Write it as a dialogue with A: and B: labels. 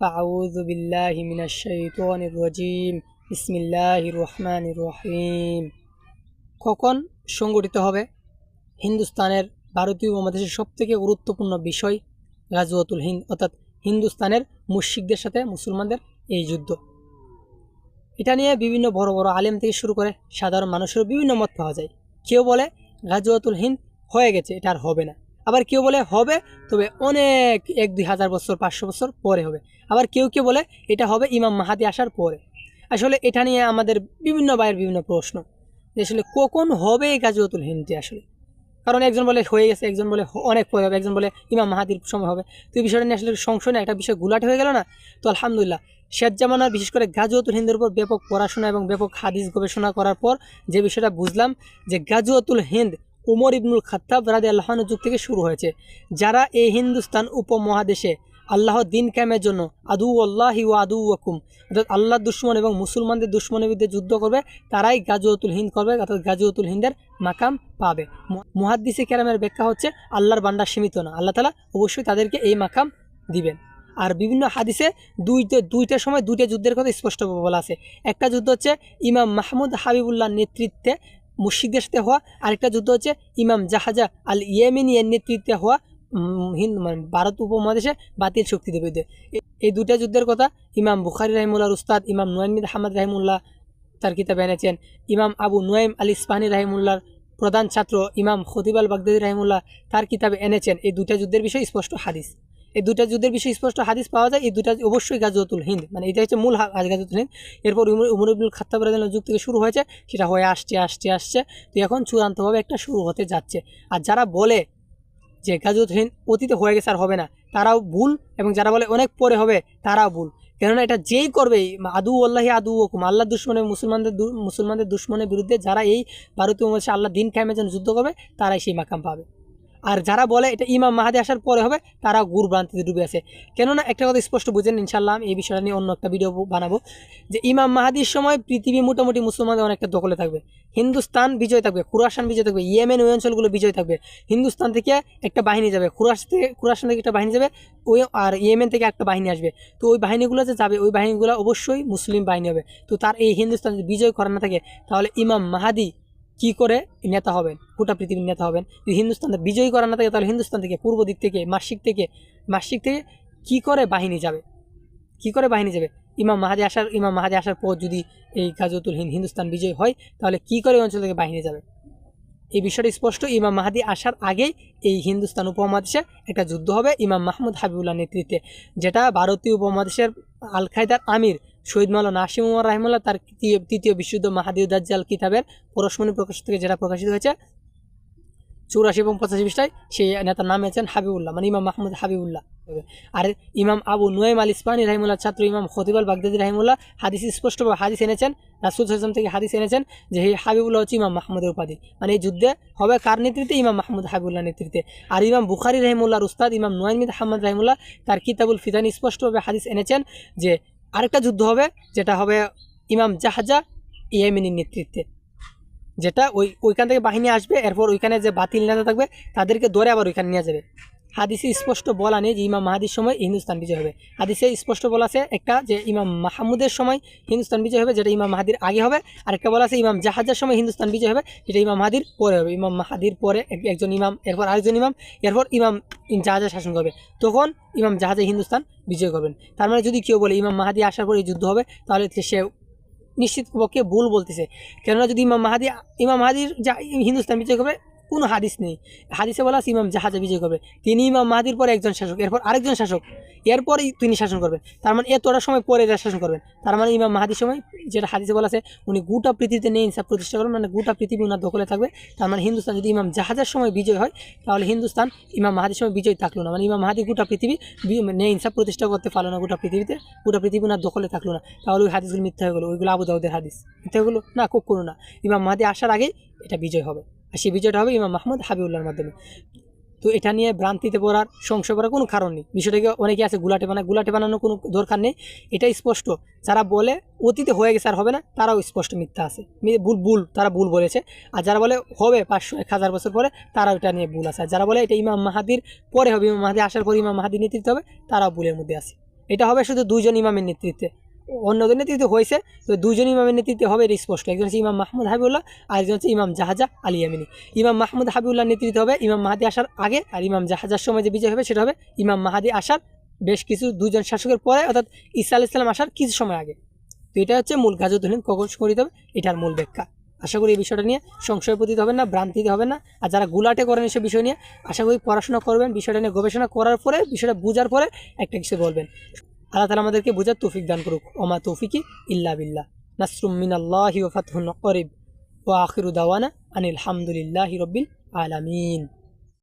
A: বাদ ফাউযু বিল্লাহি মিনাশ শাইতানির রাজিম। বিসমিল্লাহির রহমানির রহিম। কখন সংগঠিত হবে? হিন্দুস্তানের ভারতীয় উপমহাদেশের সবথেকে গুরুত্বপূর্ণ বিষয় গাজওয়াতুল হিন্দ, অর্থাৎ হিন্দুস্তানের মুশিকদের সাথে মুসলমানদের এই যুদ্ধ। এটা নিয়ে বিভিন্ন বড় বড় আলেম থেকে শুরু করে সাধারণ মানুষের বিভিন্ন মত পাওয়া যায়। কেউ বলে গাজওয়াতুল হিন্দ হয়ে গেছে, এটা আর হবে না। আবার কেউ বলে হবে, তবে অনেক এক দুই হাজার বছর, পাঁচশো বছর পরে হবে। আবার কেউ কেউ বলে এটা হবে ইমাম মাহাদি আসার পরে। আসলে এটা নিয়ে আমাদের বিভিন্ন ভাইয়ের বিভিন্ন প্রশ্ন। যে আসলে কখন হবে এই গাজওয়াতুল হিন্দটি আসলে? কারণ একজন বলে হয়ে গেছে, একজন বলে অনেক পরে হবে, একজন বলে ইমাম মাহাদির সময় হবে। তো এই বিষয়টা নিয়ে আসলে সংশয় না একটা বিষয় গুলাট হয়ে গেল না? তো আলহামদুলিল্লাহ শেষ জামানার বিশেষ করে গাজুয়াতুল হিন্দের উপর ব্যাপক পড়াশোনা এবং ব্যাপক হাদিস গবেষণা করার পর যে বিষয়টা বুঝলাম, যে গাজুয়াতুল হিন্দ উমর ইবনুল খাত্তাব রাদে আল্লাহন যুগ থেকে শুরু হয়েছে। যারা এই হিন্দুস্তান উপমহাদেশে আল্লাহ দিন ক্যামের জন্য আদু আল্লাহি ও আদু ওয়াকুম অর্থাৎ আল্লাহ দুশ্মন এবং মুসলমানদের দুশ্মনের বিরুদ্ধে যুদ্ধ করবে, তারাই গাজুয়াতুল হিন্দ করবে, অর্থাৎ গাজুয়াতুল হিন্দের মাকাম পাবে। মুহাদ্দিসে কেরামের ব্যাখ্যা হচ্ছে, আল্লাহর বান্ডা সীমিত না, আল্লাহ তালা অবশ্যই তাদেরকে এই মাকাম দিবেন। আর বিভিন্ন হাদিসে দুইটা দুইটার সময় দুইটা যুদ্ধের কথা স্পষ্টভাবে বলা আছে। একটা যুদ্ধ হচ্ছে ইমাম মাহমুদ হাবিবুল্লাহ নেতৃত্বে মুর্শিদদের সাথে হওয়া। আরেকটা যুদ্ধ হচ্ছে ইমাম জাহাজা আল ইয়েমিনিয়ের নেতৃত্বে হওয়া হিন্দ মানে ভারত উপমহাদেশে বাতিল শক্তিদের বিরুদ্ধে। এই দুটা যুদ্ধের কথা ইমাম বুখারি রাহিমুল্লাহর উস্তাদ, ইমাম নুয়াইমিদ আহমদ রাহিমুল্লাহ তার কিতাবে এনেছেন। ইমাম আবু নুয়াইম আল ইসফানি রাহিমুল্লাহর প্রধান ছাত্র ইমাম খতিব আল বাগদাদি রাহিমুল্লাহ তার কিতাবে এনেছেন। এই দুটা যুদ্ধের বিষয়ে স্পষ্ট হাদিস। এই দুটা যুদ্ধের বিষয়ে স্পষ্ট হাদিস পাওয়া যায়, এই দুটা অবশ্যই গাজওয়াতুল হিন্দ। মানে এটা হচ্ছে মূল গাজওয়াতুল হিন্দ। এরপর উমর ইবনুল খাত্তাব রাদিয়াল্লাহু যুগ থেকে শুরু হয়েছে, সেটা হয়ে আসছে আসছে আসছে। তো এখন চূড়ান্তভাবে একটা শুরু হতে যাচ্ছে। আর যারা বলে যে গাজওয়াতুল হিন্দ অতীতে হয়ে গেছে আর হবে না, তারাও ভুল, এবং যারা বলে অনেক পরে হবে, তারাও ভুল। কেননা এটা যেই করবে আদু আল্লাহি আদু ওকুম আল্লাহ দুশ্মনের, মুসলমানদের মুসলমানদের দুশ্মনের বিরুদ্ধে যারা এই ভারতীয় আল্লাহ দিন কায়েমের জন্য যুদ্ধ করবে, তারাই সেই মাকাম পাবে। আর যারা বলে এটা ইমাম মাহাদি আসার পরে হবে, তারা ভ্রান্তিতে ডুবে আছে। কেননা একটা কথা স্পষ্ট বুঝেন ইনশাল্লাহ আমি এই বিষয়টা নিয়ে অন্য একটা ভিডিও বানাবো, যে ইমাম মাহাদির সময় পৃথিবী মোটামুটি মুসলমানদের অনেকটা দখলে থাকবে। হিন্দুস্তান বিজয় থাকবে, খুরাসান বিজয় থাকবে, ইয়েমেন ওই অঞ্চলগুলো বিজয় থাকবে। হিন্দুস্তান থেকে একটা বাহিনী যাবে, খুরাস থেকে, খুরাসান থেকে একটা বাহিনী যাবে, ওই আর ইয়েমেন থেকে একটা বাহিনী আসবে। তো ওই বাহিনীগুলো যে যাবে, ওই বাহিনীগুলো অবশ্যই মুসলিম বাহিনী হবে। তো তার এই হিন্দুস্তান যদি বিজয় করা না থাকে, তাহলে ইমাম মাহাদি কি করে নেতা হবেন? গোটা পৃথিবীর নেতা হবেন। যদি হিন্দুস্তান বিজয়ী করা না থাকে, তাহলে হিন্দুস্তান থেকে, পূর্ব দিক থেকে, মাসিক থেকে মাসিক থেকে কি করে বাহিনী যাবে? কি করে বাহিনী যাবে? ইমাম মাহাদি আসার, ইমাম মাহাদি আসার পর যদি এই গাজতুল হিন্দ, হিন্দুস্তান বিজয় হয়, তাহলে কি করে অঞ্চল থেকে বাহিনী যাবে? এই বিষয়টা স্পষ্ট। ইমাম মাহাদি আসার আগেই এই হিন্দুস্তান উপমহাদেশে একটা যুদ্ধ হবে। ইমাম মাহমুদ হাবিবুল্লাহ নেতৃত্বে, যেটা ভারতীয় উপমহাদেশের আল খায়দার আমির শহীদ মাওলানা নাসিম উমর রাহিমুল্লাহ তার তৃতীয়- বিশুদ্ধ বিশুদ্ধ মাহাদিউদ্দাজ্জাল কিতাবের পরশমণি প্রকাশ থেকে যেটা প্রকাশিত হয়েছে, চৌরাশি এবং পঁচাশি পৃষ্ঠায় সেই নেতার নাম আছেন হাবিবুল্লাহ মানে ইমাম মাহমুদ হাবিবুল্লাহ। আর ইমাম আবু নুয়াইম আল ইসমানি রাহিমুল্লাহ, ছাত্র ইমাম খতিবাল বাগদাদি রাহিমুল্লাহ হাদিস স্পষ্টভাবে হাদিস এনেছেন রাসুল হাসলাম থেকে হাদিস এনেছেন যে এই হাবিবুল্লাহ হচ্ছে ইমাম মাহমুদের উপাধি। মানে এই যুদ্ধে হবে কার নেতৃত্বে? ইমাম মাহমুদ হাবিবুল্লাহ নেতৃত্বে। আর ইমাম বুখারি রহিমুল্লাহর উস্তাদ ইমাম নুয়াইমিদ আহমদ রাহিমুল্লাহ তার কিতাবুল ফিদানি স্পষ্টভাবে হাদিস এনেছেন যে আরেকটা যুদ্ধ হবে, যেটা হবে ইমাম জাহাজা ইয়েমিনীর নেতৃত্বে। যেটা ওই ওইখান থেকে বাহিনী আসবে, এরপর ওইখানে যে বাতিল নেতা থাকবে, তাদেরকে ধরে আবার ওইখানে নিয়ে যাবে। হাদিসে স্পষ্ট বলা নেই যে ইমাম মাহাদির সময় হিন্দুস্তান বিজয় হবে। হাদিসে স্পষ্ট বলা আছে একটা যে ইমাম মাহমুদের সময় হিন্দুস্তান বিজয় হবে, যেটা ইমাম মাহাদির আগে হবে। আর একটা বলা আছে ইমাম জাহাজের সময় হিন্দুস্তান বিজয় হবে, যেটা ইমাম মাহাদির পরে হবে। ইমাম মাহাদির পরে একজন ইমাম, এরপর আরেকজন ইমাম, এরপর ইমাম জাহাজে শাসন করবে। তখন ইমাম জাহাজে হিন্দুস্তান বিজয় করবেন। তার মানে যদি কেউ বলে ইমাম মাহাদি আসার পরে যুদ্ধ হবে, তাহলে সে নিশ্চিত পক্ষে ভুল বলতেছে। কেননা যদি ইমাম মাহাদি ইমাম মাহাদির যা হিন্দুস্তান বিজয় করবে কোনো হাদিস নেই। হাদিসে বলা আছে, ইমাম জাহাজে বিজয় করবে। তিনি ইমাম মাহাদির পরে একজন শাসক, এরপর আরেকজন শাসক, এরপরই তিনি শাসন করবেন। তার মানে এতটা সময় পরে এরা শাসন করবেন। তার মানে ইমাম মাহাদির সময় যেটা হাদিসে বলা আছে, উনি গোটা পৃথিবীতে নেই, ইনসাফ প্রতিষ্ঠা করবেন মানে গোটা পৃথিবী ওনার দখলে থাকবে। তার মানে হিন্দুস্তান যদি ইমাম জাহাজের সময় বিজয় হয়, তাহলে হিন্দুস্তান ইমাম মাহাদির সময় বিজয় থাকল না। মানে ইমাম মাহাদি গোটা পৃথিবী নেই ইনসাফ প্রতিষ্ঠা করতে পারল না গোটা পৃথিবীতে, গোটা পৃথিবী ওনার দখলে থাকল না। তাহলে ওই হাদিসগুলো মিথ্যা হয়ে গেলো, ওইগুলো আবু হাদিস। মিথ্যা হয়ে গেলো? না কখনো না। ইমাম মাহাদি আসার আগেই এটা বিজয় হবে। সেই বিজয়টা হবে ইমাম মাহমুদ হাবিউল্লার মাধ্যমে। তো এটা নিয়ে ভ্রান্তিতে পড়ার, সংশয় করার কোনো কারণ নেই। বিষয়টাকে অনেকে আছে গুলাটে বানায়। গুলাটে বানানোর কোনো দরকার নেই। এটা স্পষ্ট। যারা বলে অতীতে হয়ে গেছে আর হবে না, তারাও স্পষ্ট মিথ্যা আছে। ভুল ভুল, তারা ভুল বলেছে। আর যারা বলে হবে পাঁচশো, এক হাজার বছর পরে, তারাও এটা নিয়ে ভুল আছে। আর যারা বলে এটা ইমাম মাহাদির পরে হবে, ইমাম মাহাদি আসার পর ইমাম মাহাদির নেতৃত্ব হবে, তারাও ভুলের মধ্যে আছে। এটা হবে শুধু দুইজন ইমামের নেতৃত্বে। অন্যদের নেতৃত্বে হয়েছে, তো দুজন ইমামের নেতৃত্বে হবে এটা স্পষ্ট। একজন হচ্ছে ইমাম মাহমুদ হাবিবুল্লাহ আর একজন হচ্ছে ইমাম জাহাজা আলী আমিনী। ইমাম মাহমুদ হাবিবুল্লাহ নেতৃত্বে হবে ইমাম মাহাদি আসার আগে, আর ইমাম জাহাজার সময় যে বিজয় হবে সেটা হবে ইমাম মাহাদি আসার বেশ কিছু দুজন শাসকের পরে, অর্থাৎ আলাহ ইসলাম আসার কিছু সময় আগে। তো এটা হচ্ছে মূল গাজুদ্দিন কগজ করিতে হবে এটার মূল ব্যাখ্যা। আশা করি এই বিষয়টা নিয়ে সংশয় পতিত হবে না, ভ্রান্তিতে হবে না। আর যারা গুলাটে করেন এসব বিষয় নিয়ে, আশা করি পড়াশোনা করবেন। বিষয়টা নিয়ে গবেষণা করার পরে, বিষয়টা বুঝার পরে একটা কিছু বলবেন। আল্লাহ তালা আমাদেরকে বোঝার তৌফিক দান করুক। ওমা তৌফিকি ইল্লা বিল্লাহ। নাসরুম মিনাল্লাহি ওয়া ফাতহুন করিব। ও আখিরু দাওয়ানা আনিল হামদুলিল্লাহি রব্বিল আলামিন।